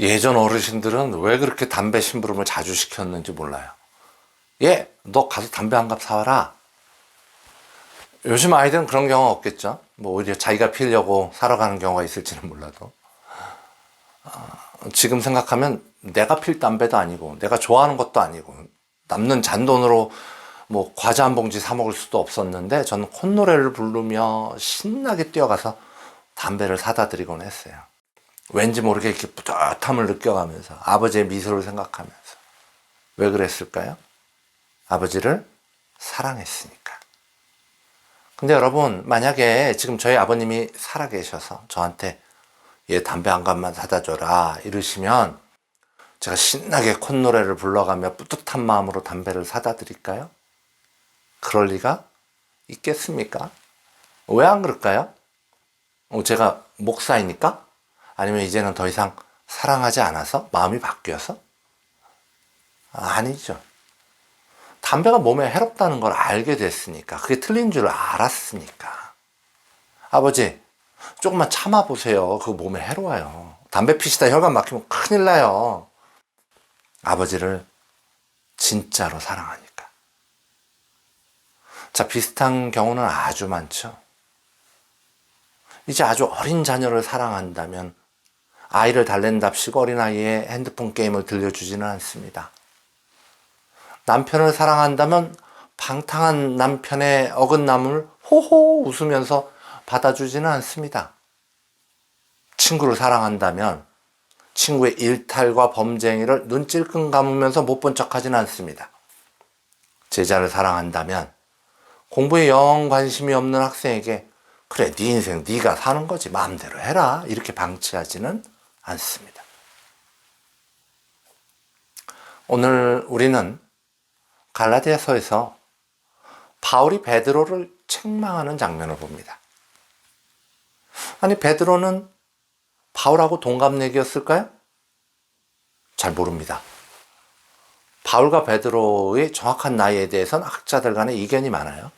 예전 어르신들은 왜 그렇게 담배 심부름을 자주 시켰는지 몰라요. 예, 너 가서 담배 한 갑 사와라. 요즘 아이들은 그런 경우가 없겠죠. 뭐 오히려 자기가 피려고 사러 가는 경우가 있을지는 몰라도. 어, 지금 생각하면 내가 필 담배도 아니고 내가 좋아하는 것도 아니고 남는 잔돈으로 뭐 과자 한 봉지 사 먹을 수도 없었는데 저는 콧노래를 부르며 신나게 뛰어가서 담배를 사다 드리곤 했어요. 왠지 모르게 이렇게 뿌듯함을 느껴가면서 아버지의 미소를 생각하면서 왜 그랬을까요? 아버지를 사랑했으니까. 근데 여러분 만약에 지금 저희 아버님이 살아계셔서 저한테 얘 담배 한 갑만 사다 줘라 이러시면 제가 신나게 콧노래를 불러가며 뿌듯한 마음으로 담배를 사다 드릴까요? 그럴 리가 있겠습니까? 왜 안 그럴까요? 어, 제가 목사이니까? 아니면 이제는 더 이상 사랑하지 않아서? 마음이 바뀌어서? 아니죠. 담배가 몸에 해롭다는 걸 알게 됐으니까, 그게 틀린 줄 알았으니까. 아버지, 조금만 참아보세요. 그거 몸에 해로워요. 담배 피시다 혈관 막히면 큰일 나요. 아버지를 진짜로 사랑하니까. 자, 비슷한 경우는 아주 많죠. 이제 아주 어린 자녀를 사랑한다면 아이를 달랜답시고 어린아이의 핸드폰 게임을 들려주지는 않습니다. 남편을 사랑한다면 방탕한 남편의 어긋남을 호호 웃으면서 받아주지는 않습니다. 친구를 사랑한다면 친구의 일탈과 범죄 행위를 눈찔끔 감으면서 못 본 척 하지는 않습니다. 제자를 사랑한다면 공부에 영 관심이 없는 학생에게 그래 네 인생 네가 사는 거지 마음대로 해라 이렇게 방치하지는 않습니다. 오늘 우리는 갈라디아서에서 바울이 베드로를 책망하는 장면을 봅니다. 아니 베드로는 바울하고 동갑내기였을까요? 잘 모릅니다. 바울과 베드로의 정확한 나이에 대해서는 학자들 간에 이견이 많아요.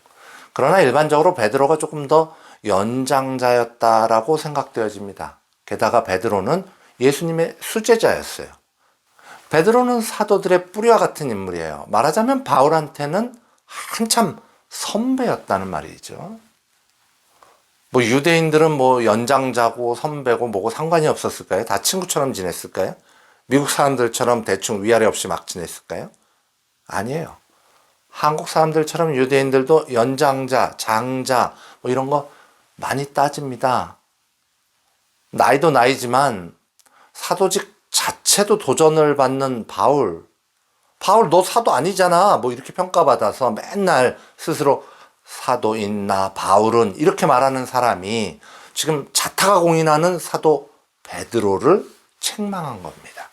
그러나 일반적으로 베드로가 조금 더 연장자였다라고 생각되어집니다. 게다가 베드로는 예수님의 수제자였어요. 베드로는 사도들의 뿌리와 같은 인물이에요. 말하자면 바울한테는 한참 선배였다는 말이죠. 뭐 유대인들은 뭐 연장자고 선배고 뭐고 상관이 없었을까요? 다 친구처럼 지냈을까요? 미국 사람들처럼 대충 위아래 없이 막 지냈을까요? 아니에요. 한국 사람들처럼 유대인들도 연장자, 장자 뭐 이런 거 많이 따집니다. 나이도 나이지만 사도직 자체도 도전을 받는 바울. 바울 너 사도 아니잖아. 뭐 이렇게 평가받아서 맨날 스스로 사도인 나 바울은 이렇게 말하는 사람이 지금 자타가 공인하는 사도 베드로를 책망한 겁니다.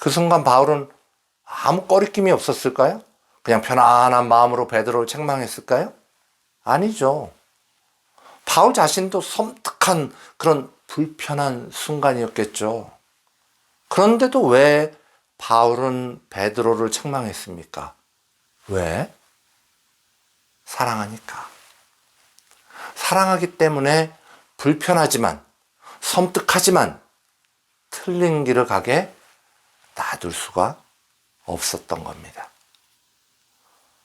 그 순간 바울은 아무 꺼리낌이 없었을까요? 그냥 편안한 마음으로 베드로를 책망했을까요? 아니죠. 바울 자신도 섬뜩한 그런 불편한 순간이었겠죠. 그런데도 왜 바울은 베드로를 책망했습니까? 왜? 사랑하니까. 사랑하기 때문에 불편하지만, 섬뜩하지만, 틀린 길을 가게 놔둘 수가 없었던 겁니다.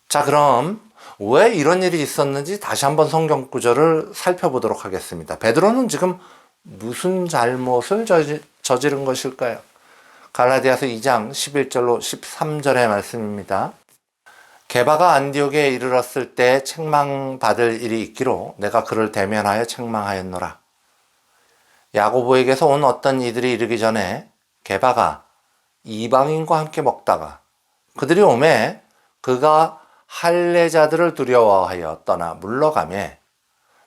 자, 그럼 왜 이런 일이 있었는지 다시 한번 성경 구절을 살펴보도록 하겠습니다. 베드로는 지금 무슨 잘못을 저지, 저지른 것일까요? 갈라디아서 2장 11절로 13절의 말씀입니다. 게바가 안디옥에 이르렀을 때 책망받을 일이 있기로 내가 그를 대면하여 책망하였노라. 야고보에게서 온 어떤 이들이 이르기 전에 게바가 이방인과 함께 먹다가 그들이 오매 그가 할례자들을 두려워하여 떠나 물러가매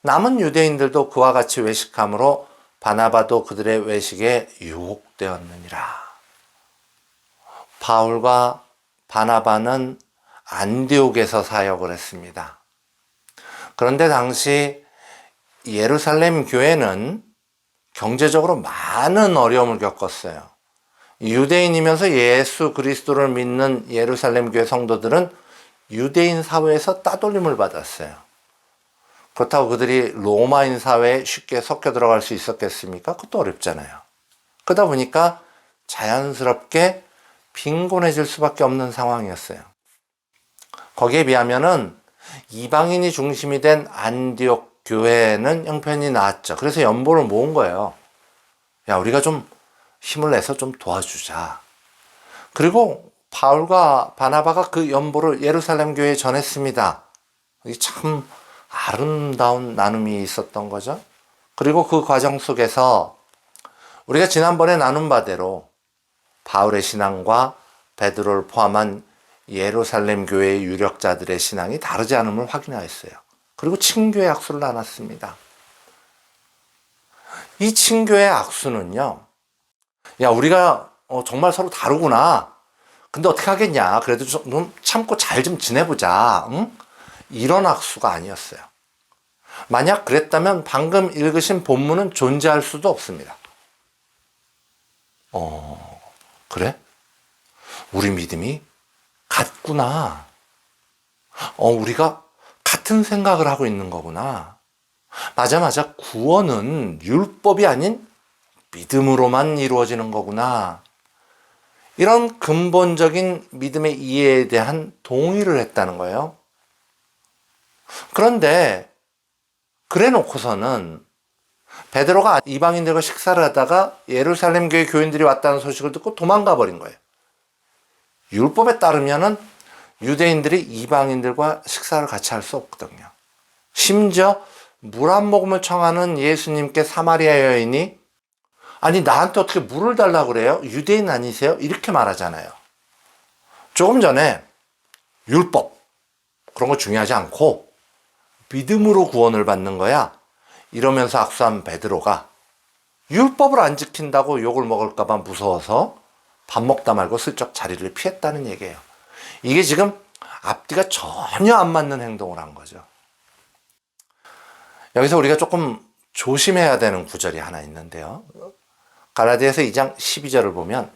남은 유대인들도 그와 같이 외식함으로 바나바도 그들의 외식에 유혹되었느니라. 바울과 바나바는 안디옥에서 사역을 했습니다. 그런데 당시 예루살렘 교회는 경제적으로 많은 어려움을 겪었어요. 유대인이면서 예수 그리스도를 믿는 예루살렘 교회 성도들은 유대인 사회에서 따돌림을 받았어요. 그렇다고 그들이 로마인 사회에 쉽게 섞여 들어갈 수 있었겠습니까? 그것도 어렵잖아요. 그러다 보니까 자연스럽게 빈곤해질 수밖에 없는 상황이었어요. 거기에 비하면은 이방인이 중심이 된 안디옥 교회는 형편이 나았죠. 그래서 연보를 모은 거예요. 야, 우리가 좀 힘을 내서 좀 도와주자. 그리고 바울과 바나바가 그 연보를 예루살렘 교회에 전했습니다. 참 아름다운 나눔이 있었던 거죠. 그리고 그 과정 속에서 우리가 지난번에 나눈 바대로 바울의 신앙과 베드로를 포함한 예루살렘 교회의 유력자들의 신앙이 다르지 않음을 확인하였어요. 그리고 친교의 악수를 나눴습니다. 이 친교의 악수는요, 야, 우리가 어, 정말 서로 다르구나. 근데 어떻게 하겠냐. 그래도 좀 참고 잘 좀 지내보자. 응? 이런 악수가 아니었어요. 만약 그랬다면 방금 읽으신 본문은 존재할 수도 없습니다. 어, 그래? 우리 믿음이 같구나. 어, 우리가 같은 생각을 하고 있는 거구나. 맞아, 맞아. 구원은 율법이 아닌 믿음으로만 이루어지는 거구나. 이런 근본적인 믿음의 이해에 대한 동의를 했다는 거예요. 그런데 그래 놓고서는 베드로가 이방인들과 식사를 하다가 예루살렘 교회 교인들이 왔다는 소식을 듣고 도망가 버린 거예요. 율법에 따르면은 유대인들이 이방인들과 식사를 같이 할 수 없거든요. 심지어 물 한 모금을 청하는 예수님께 사마리아 여인이 아니 나한테 어떻게 물을 달라 그래요? 유대인 아니세요? 이렇게 말하잖아요. 조금 전에 율법 그런 거 중요하지 않고 믿음으로 구원을 받는 거야. 이러면서 악수한 베드로가 율법을 안 지킨다고 욕을 먹을까봐 무서워서 밥 먹다 말고 슬쩍 자리를 피했다는 얘기예요. 이게 지금 앞뒤가 전혀 안 맞는 행동을 한 거죠. 여기서 우리가 조금 조심해야 되는 구절이 하나 있는데요. 갈라디아서 2장 12절을 보면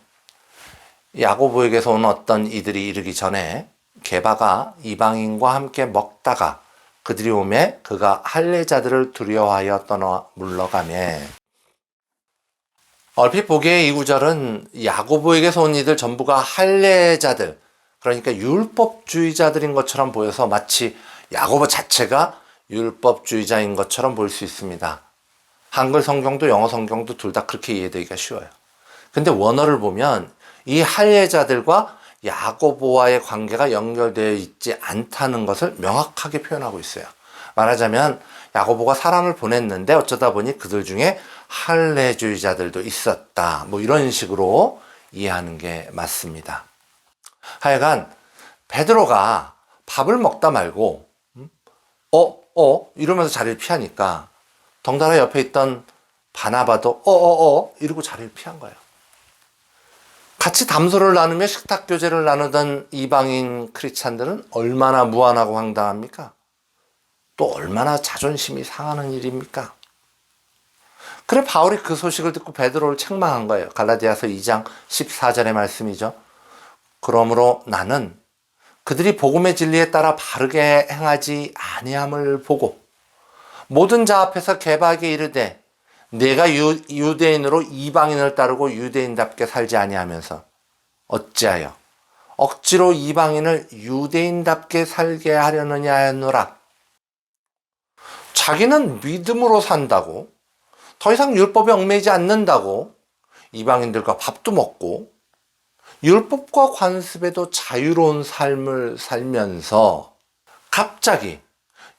야고보에게서 온 어떤 이들이 이르기 전에 게바가 이방인과 함께 먹다가 그들이 오매 그가 할례자들을 두려워하여 떠나 물러가매 얼핏 보기에 이 구절은 야고보에게서 온 이들 전부가 할례자들 그러니까 율법주의자들인 것처럼 보여서 마치 야고보 자체가 율법주의자인 것처럼 보일 수 있습니다. 한글 성경도 영어 성경도 둘 다 그렇게 이해되기가 쉬워요. 근데 원어를 보면 이 할례자들과 야고보와의 관계가 연결되어 있지 않다는 것을 명확하게 표현하고 있어요. 말하자면 야고보가 사람을 보냈는데 어쩌다 보니 그들 중에 할례주의자들도 있었다. 뭐 이런 식으로 이해하는 게 맞습니다. 하여간 베드로가 밥을 먹다 말고 어, 어 이러면서 자리를 피하니까 덩달아 옆에 있던 바나바도 어어어 어, 이러고 자리를 피한 거예요. 같이 담소를 나누며 식탁 교제를 나누던 이방인 크리스찬들은 얼마나 무안하고 황당합니까? 또 얼마나 자존심이 상하는 일입니까? 그래 바울이 그 소식을 듣고 베드로를 책망한 거예요. 갈라디아서 2장 14절의 말씀이죠. 그러므로 나는 그들이 복음의 진리에 따라 바르게 행하지 아니함을 보고 모든 자 앞에서 개박에 이르되 내가 유, 유대인으로 이방인을 따르고 유대인답게 살지 아니하면서 어찌하여 억지로 이방인을 유대인답게 살게 하려느냐 하노라. 자기는 믿음으로 산다고 더 이상 율법에 얽매이지 않는다고 이방인들과 밥도 먹고 율법과 관습에도 자유로운 삶을 살면서 갑자기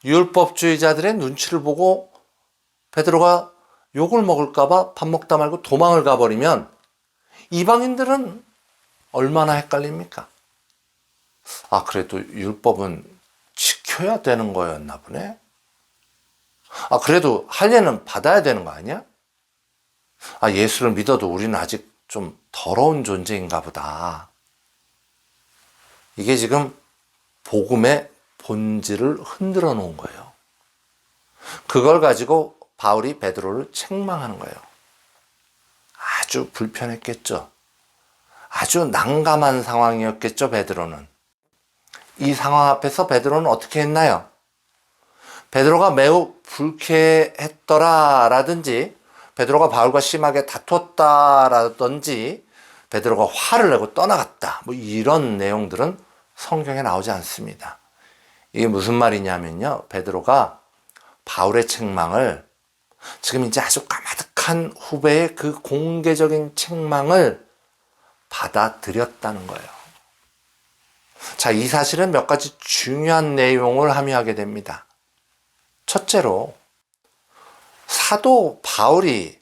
율법주의자들의 눈치를 보고 베드로가 욕을 먹을까봐 밥 먹다 말고 도망을 가버리면 이방인들은 얼마나 헷갈립니까? 아, 그래도 율법은 지켜야 되는 거였나 보네? 아, 그래도 할례는 받아야 되는 거 아니야? 아, 예수를 믿어도 우리는 아직 좀 더러운 존재인가 보다. 이게 지금 복음의 본질을 흔들어 놓은 거예요. 그걸 가지고 바울이 베드로를 책망하는 거예요. 아주 불편했겠죠. 아주 난감한 상황이었겠죠, 베드로는. 이 상황 앞에서 베드로는 어떻게 했나요? 베드로가 매우 불쾌했더라라든지 베드로가 바울과 심하게 다퉜다라든지 베드로가 화를 내고 떠나갔다. 뭐 이런 내용들은 성경에 나오지 않습니다. 이게 무슨 말이냐면요. 베드로가 바울의 책망을 지금 이제 아주 까마득한 후배의 그 공개적인 책망을 받아들였다는 거예요. 자, 이 사실은 몇 가지 중요한 내용을 함유하게 됩니다. 첫째로, 사도 바울이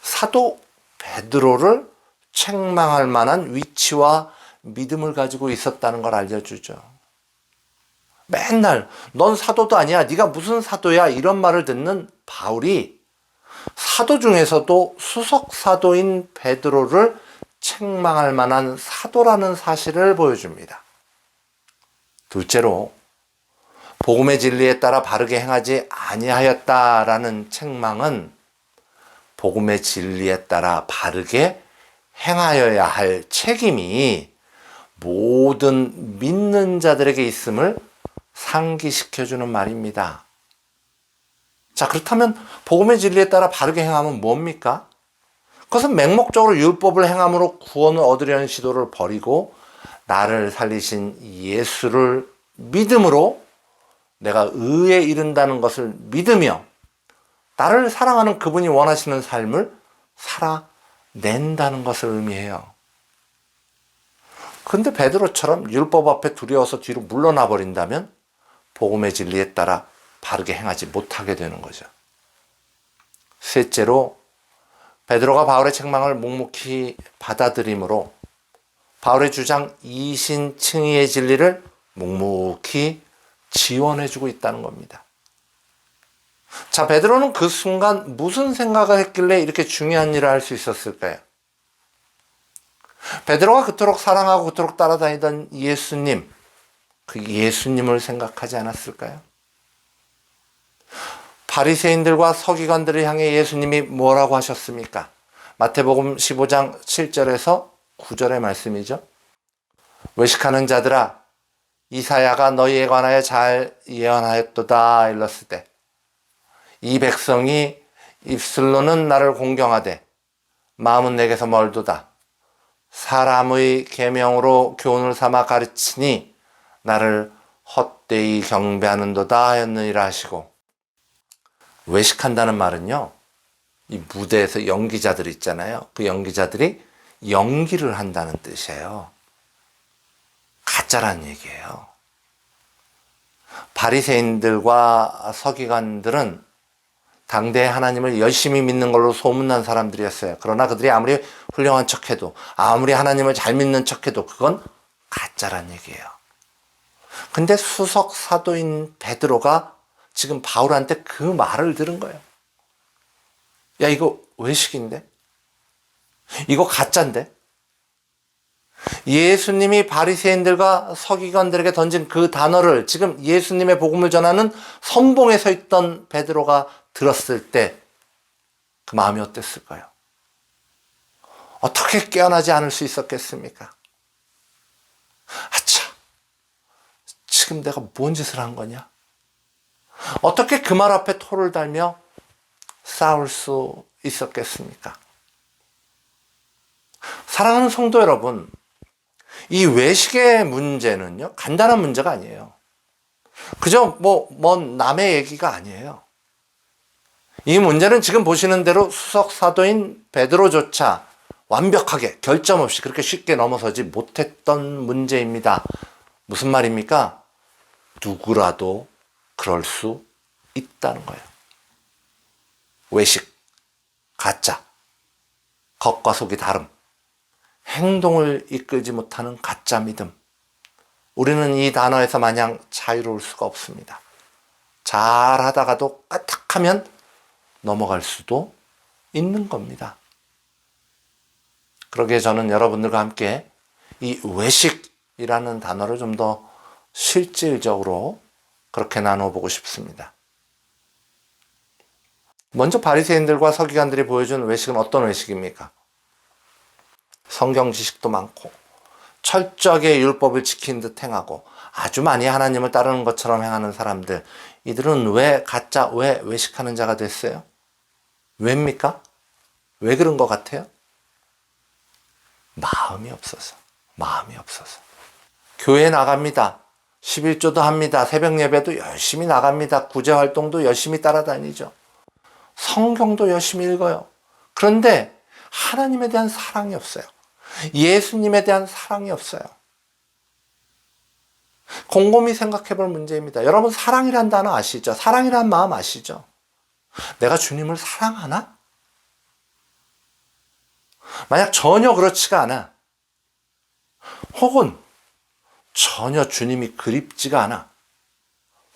사도 베드로를 책망할 만한 위치와 믿음을 가지고 있었다는 걸 알려주죠. 맨날 넌 사도도 아니야. 네가 무슨 사도야? 이런 말을 듣는 바울이 사도 중에서도 수석 사도인 베드로를 책망할 만한 사도라는 사실을 보여줍니다. 둘째로 복음의 진리에 따라 바르게 행하지 아니하였다라는 책망은 복음의 진리에 따라 바르게 행하여야 할 책임이 모든 믿는 자들에게 있음을 상기시켜주는 말입니다. 자, 그렇다면 복음의 진리에 따라 바르게 행하면 뭡니까? 그것은 맹목적으로 율법을 행함으로 구원을 얻으려는 시도를 버리고 나를 살리신 예수를 믿음으로 내가 의에 이른다는 것을 믿으며 나를 사랑하는 그분이 원하시는 삶을 살아낸다는 것을 의미해요. 근데 베드로처럼 율법 앞에 두려워서 뒤로 물러나 버린다면 복음의 진리에 따라 바르게 행하지 못하게 되는 거죠. 셋째로 베드로가 바울의 책망을 묵묵히 받아들임으로 바울의 주장 이신칭의의 진리를 묵묵히 지원해주고 있다는 겁니다. 자, 베드로는 그 순간 무슨 생각을 했길래 이렇게 중요한 일을 할 수 있었을까요? 베드로가 그토록 사랑하고 그토록 따라다니던 예수님, 그 예수님을 생각하지 않았을까요? 바리새인들과 서기관들을 향해 예수님이 뭐라고 하셨습니까? 마태복음 15장 7절에서 9절의 말씀이죠. 외식하는 자들아 이사야가 너희에 관하여 잘 예언하였도다 일렀을 때 이 백성이 입술로는 나를 공경하되 마음은 내게서 멀도다. 사람의 계명으로 교훈을 삼아 가르치니 나를 헛되이 경배하는도다 하였느니라 하시고 외식한다는 말은요. 이 무대에서 연기자들 있잖아요. 그 연기자들이 연기를 한다는 뜻이에요. 가짜란 얘기예요. 바리새인들과 서기관들은 당대 하나님을 열심히 믿는 걸로 소문난 사람들이었어요. 그러나 그들이 아무리 훌륭한 척해도 아무리 하나님을 잘 믿는 척해도 그건 가짜란 얘기예요. 근데 수석 사도인 베드로가 지금 바울한테 그 말을 들은 거예요. 야 이거 외식인데? 이거 가짜인데? 예수님이 바리새인들과 서기관들에게 던진 그 단어를 지금 예수님의 복음을 전하는 선봉에 서 있던 베드로가 들었을 때 그 마음이 어땠을까요? 어떻게 깨어나지 않을 수 있었겠습니까? 아차, 지금 내가 뭔 짓을 한 거냐? 어떻게 그 말 앞에 토를 달며 싸울 수 있었겠습니까? 사랑하는 성도 여러분, 이 외식의 문제는요, 간단한 문제가 아니에요. 그저 뭐, 먼 남의 얘기가 아니에요. 이 문제는 지금 보시는 대로 수석 사도인 베드로조차 완벽하게 결점 없이 그렇게 쉽게 넘어서지 못했던 문제입니다. 무슨 말입니까? 누구라도 그럴 수 있다는 거예요. 외식, 가짜, 겉과 속이 다름, 행동을 이끌지 못하는 가짜 믿음. 우리는 이 단어에서 마냥 자유로울 수가 없습니다. 잘 하다가도 까딱하면 넘어갈 수도 있는 겁니다. 그러기에 저는 여러분들과 함께 이 외식이라는 단어를 좀 더 실질적으로 그렇게 나눠보고 싶습니다. 먼저 바리새인들과 서기관들이 보여준 외식은 어떤 외식입니까? 성경 지식도 많고 철저하게 율법을 지킨 듯 행하고 아주 많이 하나님을 따르는 것처럼 행하는 사람들 이들은 왜 가짜 왜 외식하는 자가 됐어요? 왜입니까? 왜 그런 것 같아요? 마음이 없어서. 마음이 없어서. 교회 나갑니다. 11조도 합니다. 새벽 예배도 열심히 나갑니다. 구제 활동도 열심히 따라다니죠. 성경도 열심히 읽어요. 그런데 하나님에 대한 사랑이 없어요. 예수님에 대한 사랑이 없어요. 곰곰이 생각해 볼 문제입니다. 여러분, 사랑이란 단어 아시죠? 사랑이란 마음 아시죠? 내가 주님을 사랑하나? 만약 전혀 그렇지가 않아. 혹은 전혀 주님이 그립지가 않아.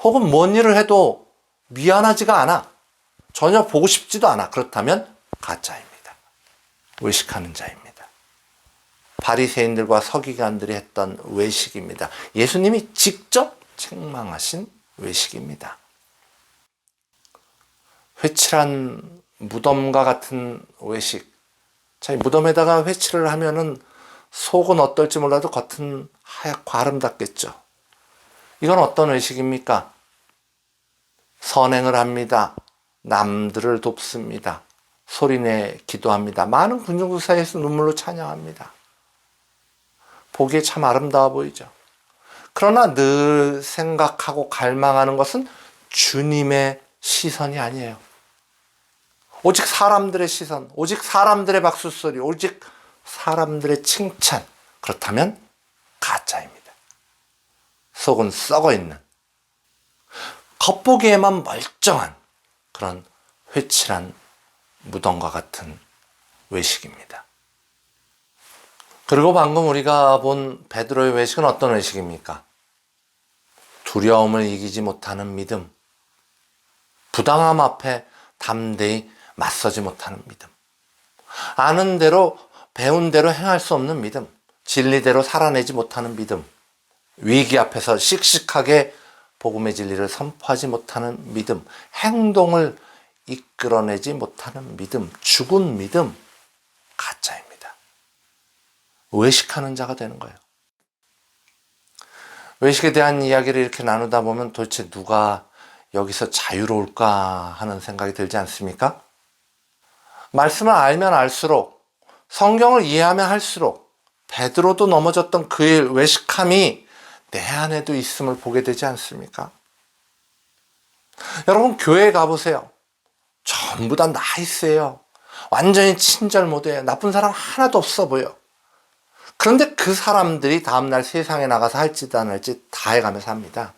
혹은 뭔 일을 해도 미안하지가 않아. 전혀 보고 싶지도 않아. 그렇다면 가짜입니다. 외식하는 자입니다. 바리새인들과 서기관들이 했던 외식입니다. 예수님이 직접 책망하신 외식입니다. 회칠한 무덤과 같은 외식. 자, 이 무덤에다가 회칠을 하면은 속은 어떨지 몰라도 겉은 하얗고 아름답겠죠. 이건 어떤 외식입니까? 선행을 합니다. 남들을 돕습니다. 소리내 기도합니다. 많은 군중들 사이에서 눈물로 찬양합니다. 보기에 참 아름다워 보이죠. 그러나 늘 생각하고 갈망하는 것은 주님의 시선이 아니에요. 오직 사람들의 시선, 오직 사람들의 박수 소리, 오직 사람들의 칭찬. 그렇다면. 속은 썩어 있는 겉보기에만 멀쩡한 그런 회칠한 무덤과 같은 외식입니다. 그리고 방금 우리가 본 베드로의 외식은 어떤 외식입니까? 두려움을 이기지 못하는 믿음, 부당함 앞에 담대히 맞서지 못하는 믿음, 아는 대로 배운 대로 행할 수 없는 믿음, 진리대로 살아내지 못하는 믿음, 위기 앞에서 씩씩하게 복음의 진리를 선포하지 못하는 믿음, 행동을 이끌어내지 못하는 믿음, 죽은 믿음, 가짜입니다. 외식하는 자가 되는 거예요. 외식에 대한 이야기를 이렇게 나누다 보면 도대체 누가 여기서 자유로울까 하는 생각이 들지 않습니까? 말씀을 알면 알수록 성경을 이해하면 할수록 베드로도 넘어졌던 그의 외식함이 내 안에도 있음을 보게 되지 않습니까? 여러분 교회 가보세요. 전부 다 나이스해요. 완전히 친절 못해요. 나쁜 사람 하나도 없어 보여. 그런데 그 사람들이 다음날 세상에 나가서 할지도 안 할지 다 해가면서 합니다.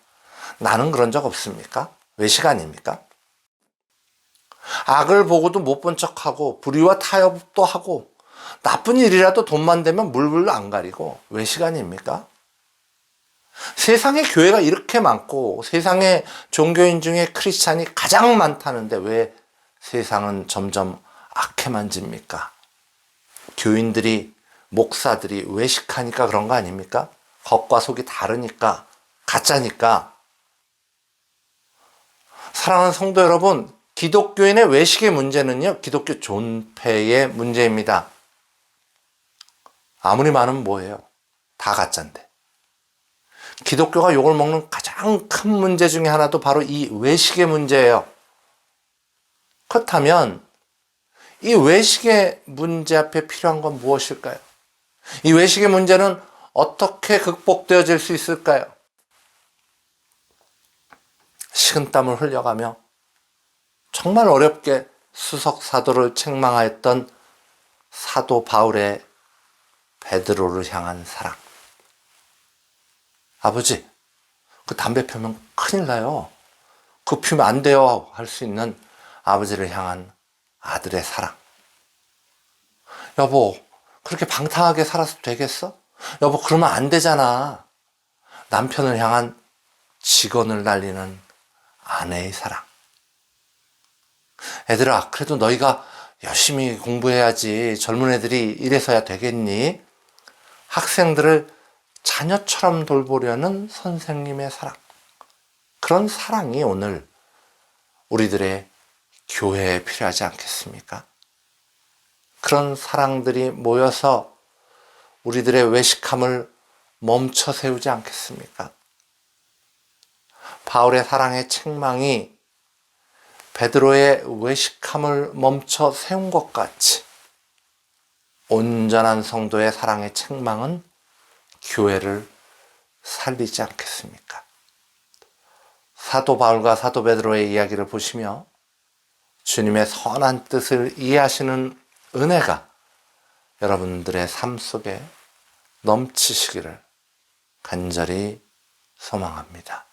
나는 그런 적 없습니까? 외식 아닙니까? 악을 보고도 못 본 척하고 불의와 타협도 하고 나쁜 일이라도 돈만 되면 물불로 안 가리고 외식 아닙니까? 세상에 교회가 이렇게 많고 세상에 종교인 중에 크리스찬이 가장 많다는데 왜 세상은 점점 악해만 집니까? 교인들이 목사들이 외식하니까 그런 거 아닙니까? 겉과 속이 다르니까 가짜니까 사랑하는 성도 여러분 기독교인의 외식의 문제는요 기독교 존폐의 문제입니다 아무리 많으면 뭐예요 다 가짜인데 기독교가 욕을 먹는 가장 큰 문제 중에 하나도 바로 이 외식의 문제예요 그렇다면 이 외식의 문제 앞에 필요한 건 무엇일까요? 이 외식의 문제는 어떻게 극복되어질 수 있을까요? 식은땀을 흘려가며 정말 어렵게 수석 사도를 책망하였던 사도 바울의 베드로를 향한 사랑. 아버지, 그 담배 피우면 큰일 나요. 그 피우면 안 돼요. 할 수 있는 아버지를 향한 아들의 사랑. 여보, 그렇게 방탕하게 살아서 되겠어? 여보, 그러면 안 되잖아. 남편을 향한 직원을 날리는 아내의 사랑. 애들아, 그래도 너희가 열심히 공부해야지. 젊은 애들이 이래서야 되겠니? 학생들을 자녀처럼 돌보려는 선생님의 사랑. 그런 사랑이 오늘 우리들의 교회에 필요하지 않겠습니까? 그런 사랑들이 모여서 우리들의 외식함을 멈춰 세우지 않겠습니까? 바울의 사랑의 책망이 베드로의 외식함을 멈춰 세운 것 같이 온전한 성도의 사랑의 책망은 교회를 살리지 않겠습니까? 사도 바울과 사도 베드로의 이야기를 보시며 주님의 선한 뜻을 이해하시는 은혜가 여러분들의 삶 속에 넘치시기를 간절히 소망합니다.